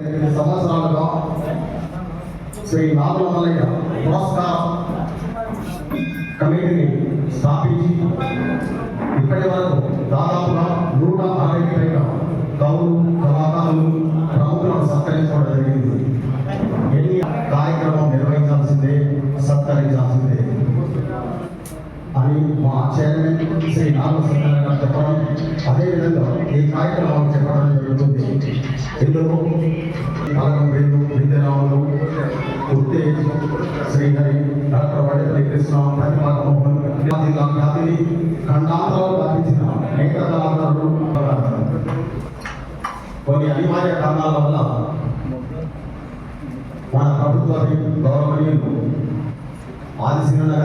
ఎనిమిది సంవత్సరాలుగా శ్రీ నాగమల్లయ్య పురస్కార కమిటీని స్థాపించి మా చైర్మన్ శ్రీ నాగ సత్యనారాయణ గారు చెప్పడం అదేవిధంగా ఈ కార్యక్రమం చెప్పడం జరుగుతుంది ఇందులో కాలం వేలు విద్యరాములు ఉత్తేజ్ శ్రీహరి డాక్టర్ వడపల్లి కృష్ణ ప్రతిభా మోహన్ జిల్లా ఖ్యాతిని ఖండాంతరాలు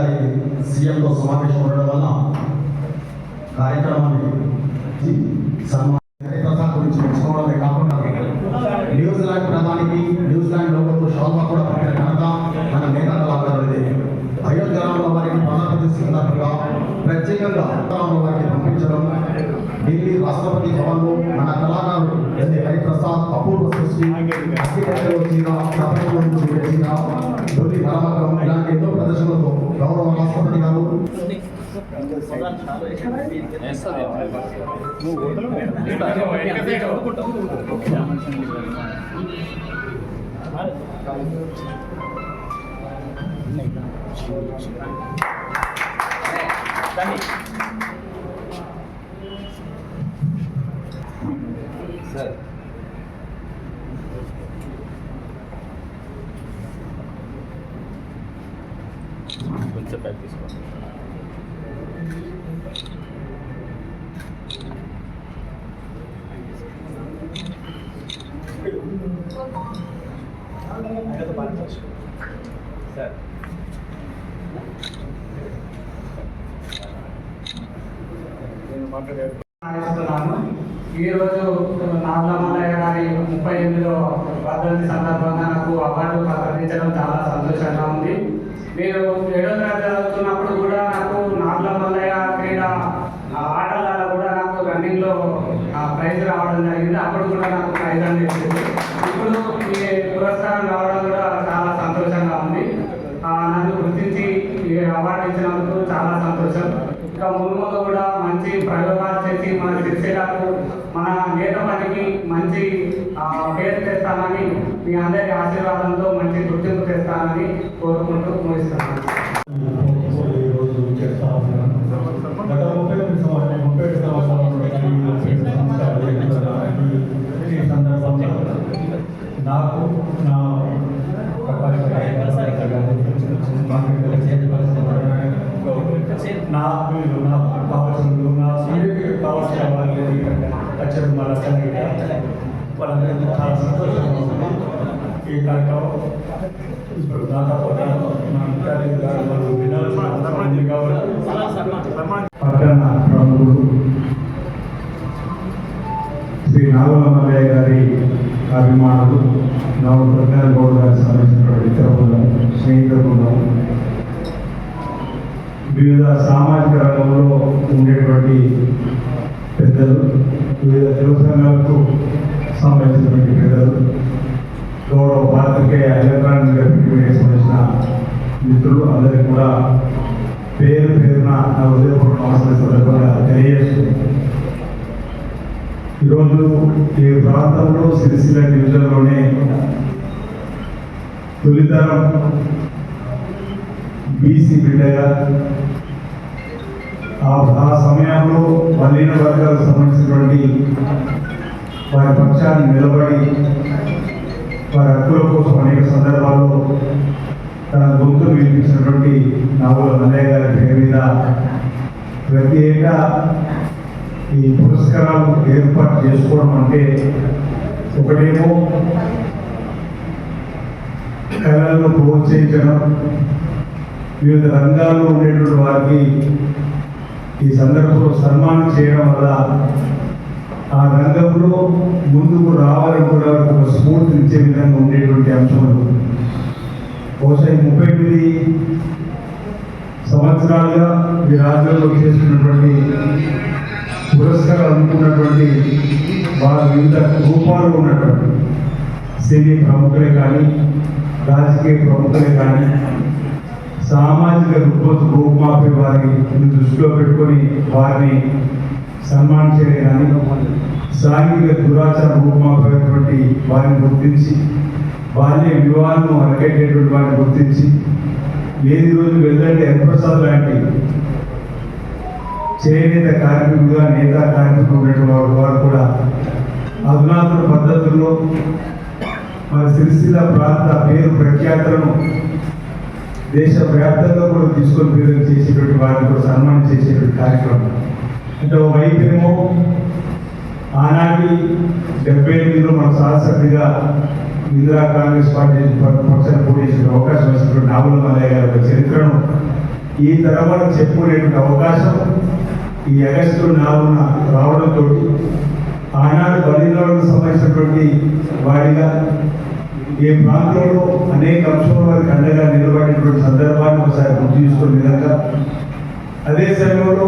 గారి సీఎంతో సమావేశం ఉండడం వల్ల కార్యక్రమాన్ని సన్మాన ప్రసాద్ గురించి తెలుసుకోవడమే కాకుండా న్యూజిలాండ్ ప్రధానికి న్యూజిలాండ్ లోకంలో షాల్వా కూడా పెట్టిన ఘనత మన నేత కళాకారులదే అయోధ్యరాముల వారికి ప్రధానమంత్రి సందర్భంగా ప్రత్యేకంగా రాముల వారికి పంపించడం ఢిల్లీ రాష్ట్రపతి భవన్లో మన కళాకారులు ఎస్ హరిప్రసాద్ అపూర్వ సృష్టి అగ్గిపెట్టెలో మరమకం ఇలాంటి ఎన్నో ప్రదర్శనలతో గౌరవ రాష్ట్రపతి గారు. కొంచెం బ్యాక్ తీసుకోండి సార్ ఆశిస్తున్నాను ఈరోజు నాగమల్లయ్య గారి ముప్పై ఎనిమిదిలో వర్ధంతి సందర్భంగా నాకు అవార్డు ప్రకటించడం చాలా సంతోషంగా ఉంది. మీరు ఏడో తరగతి చదువుతున్నప్పుడు కూడా నాకు నాగమల్లయ్య క్రీడా ఆ, ఆటలలో కూడా నాకు రన్నింగ్లో ప్రైజ్ రావడం జరిగింది. అప్పుడు కూడా నాకు ప్రైజ్ అందించింది ఇప్పుడు ఈ పురస్కారం రావడం కూడా చాలా సంతోషంగా ఉంది. ఆ, నన్ను గుర్తించి అవార్డు ఇచ్చినందుకు చాలా సంతోషం. ఇంకా ముందు కూడా మంచి ప్రయోగాలు చేసి మన శిక్షలకు మన నేత పనికి మంచి ఆ, పేరు తెస్తానని మీ అందరి ఆశీర్వాదంతో మంచి గుర్తింపు తెస్తానని కోరుకుంటూ ముగిస్తున్నాను ఈరోజు నాకు నా నా కావాల్సిన నా కావాల్సిన వాళ్ళు వచ్చారు మన సంగీత వాళ్ళందరికీ చాలా సంతోషంగా ఉంది ఈ కార్యక్రమం ఇప్పుడు దాదాపు మా విద్యార్థి గారు వాళ్ళు వినాల్సిన అవసరం ఉంది కాబట్టి పట్టణ శ్రీ నాగమల్లయ్య గారి అభిమానులు నవప్రజ్ఞాన గౌడ్ గారికి సంబంధించినటువంటి ఇతర బృందం స్నేహితుల బృందం వివిధ సామాజిక రంగంలో ఉండేటువంటి పెద్దలు వివిధ తెలుగు సంఘాలకు సంబంధించినటువంటి పెద్దలు గౌరవ పాత్రికేయ ఎలక్ట్రానిక్ మీడియాకి సంబంధించిన మిత్రులు అందరికీ కూడా పేరు పేరున నా హృదయపూర్వక నమస్కారం సందర్భంగా తెలియజేస్తూ ఈరోజు ఈ ప్రాంతంలో సిరిసిల్ల డివిజన్లోనే తొలితరం బీసీ బిడ్డగా ఆ ఆ సమయంలో బలీన వర్గాలకు సంబంధించినటువంటి వారి పక్షాన్ని నిలబడి వారి హక్కుల కోసం అనేక సందర్భాల్లో తన గొంతు వినిపించినటువంటి నావుల మల్లయ్య గారి పేరు మీద ప్రతి ఏటా ఈ పురస్కారాలు ఏర్పాటు చేసుకోవడం అంటే ఒకటేమో కళలను ప్రోత్సహించడం వివిధ రంగాల్లో ఉండేటువంటి వారికి ఈ సందర్భంలో సన్మానం చేయడం వల్ల ఆ రంగంలో ముందుకు రావాలని కూడా ఒక స్ఫూర్తినిచ్చే విధంగా ఉండేటువంటి అంశములు బహుశా ముప్పై ఎనిమిది సంవత్సరాలుగా ఈ రాజ్యంలో చేస్తున్నటువంటి పురస్కారాలు అందుకున్నటువంటి వారి వివిధ రూపాలు ఉన్నటువంటి సినీ ప్రముఖులే కానీ రాజకీయ ప్రముఖులే కానీ సామాజిక రుగ్మత రూపుమాపే వారిని దృష్టిలో పెట్టుకొని వారిని సన్మానించే కానీ సాంఘిక దురాచార రూపమైనటువంటి వారిని గుర్తించి బాల్య వివాహాలను అరగేటటువంటి వారిని గుర్తించి ఏది రోజు వెళ్ళండి హరిప్రసాద్ లాంటి చేనేత కార్మికుడుగా నేత కార్మికుడు ఉన్నటువంటి వారు వారు కూడా అధునాతన పద్ధతుల్లో మన సిరిసిల్ల ప్రాంత పేరు ప్రఖ్యాతలను దేశ వ్యాప్తంగా కూడా తీసుకొని పేరు చేసేటువంటి వారిని కూడా సన్మానం చేసేటువంటి కార్యక్రమం. అంటే వైద్యము ఆనాటి డెబ్బై ఎనిమిదిలో మన శాసనసభ్యుగా ఇందిరా కాంగ్రెస్ పార్టీ పక్షాన్ని పోటీ చేసే అవకాశం వచ్చినటువంటి నాగుల మల్లయ్య గారి యొక్క చరిత్రను ఈ తరం వాళ్ళకి చెప్పుకునేటువంటి అవకాశం ఈ అగస్టు నాగున రావడంతో ఆనాడు బలిదారులకు సంబంధించినటువంటి వాడిగా ఈ ప్రాంతంలో అనేక అంశాల వారికి అండగా నిలబడినటువంటి సందర్భాన్ని ఒకసారి గుర్తు చేసుకునే విధంగా అదే సమయంలో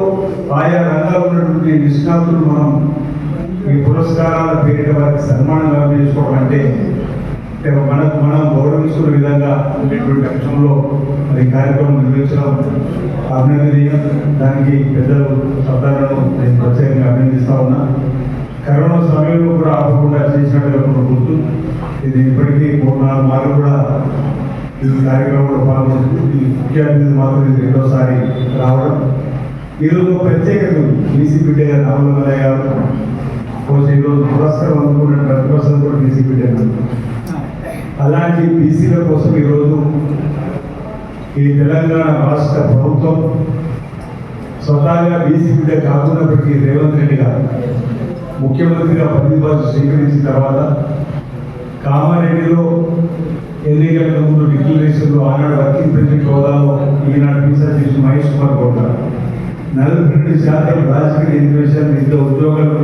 ఆయా రంగాల్లో ఉన్నటువంటి నిష్ణాతులు మనం ఈ పురస్కారాల పేరిట వారికి సన్మానం లభించుకోవడం అంటే మనకు మనం గౌరవించుకునే విధంగా ఉండేటువంటి అంశంలో మరి కార్యక్రమం నిర్వహించడం అభినందనీయం. దానికి పెద్దలు సభ్యులను నేను ప్రత్యేకంగా అభినందిస్తా ఉన్నా. కరోనా సమయంలో కూడా ఆపకుండా చేసినట్టుగా గుర్తు. ఇది ఇప్పటికీ ఈ కార్యక్రమంలో పాల్గొంటూ ఈ ముఖ్య అతిథి మాత్రం ఇది రెండోసారి రావడం. ఈరోజు ఒక ప్రత్యేకత బీసీ బిడ్డ గారు రాముల మల్లయ్య గారు కొంచెం ఈరోజు పురస్కారం అందుకున్న ప్రతిపక్షం కూడా బీసీ బిడ్డ అలాంటి బీసీల కోసం ఈరోజు ఈ తెలంగాణ రాష్ట్ర ప్రభుత్వం స్వతహాగా బీసీ బిడ్డ కాకున్నప్పటికీ రేవంత్ రెడ్డి గారు ముఖ్యమంత్రిగా పదవి స్వీకరించిన తర్వాత కామారెడ్డిలో ఎన్నికలకు ముందు డిక్లరేషన్లో ఆనాడు వర్కింగ్ ప్రెసిడెంట్ హోదాలో ఈనాడు పీసర్ మహేష్ కుమార్ గౌడ నలభై రెండు శాతం రాజకీయ రిజర్వేషన్ ఇంత ఉద్యోగాలు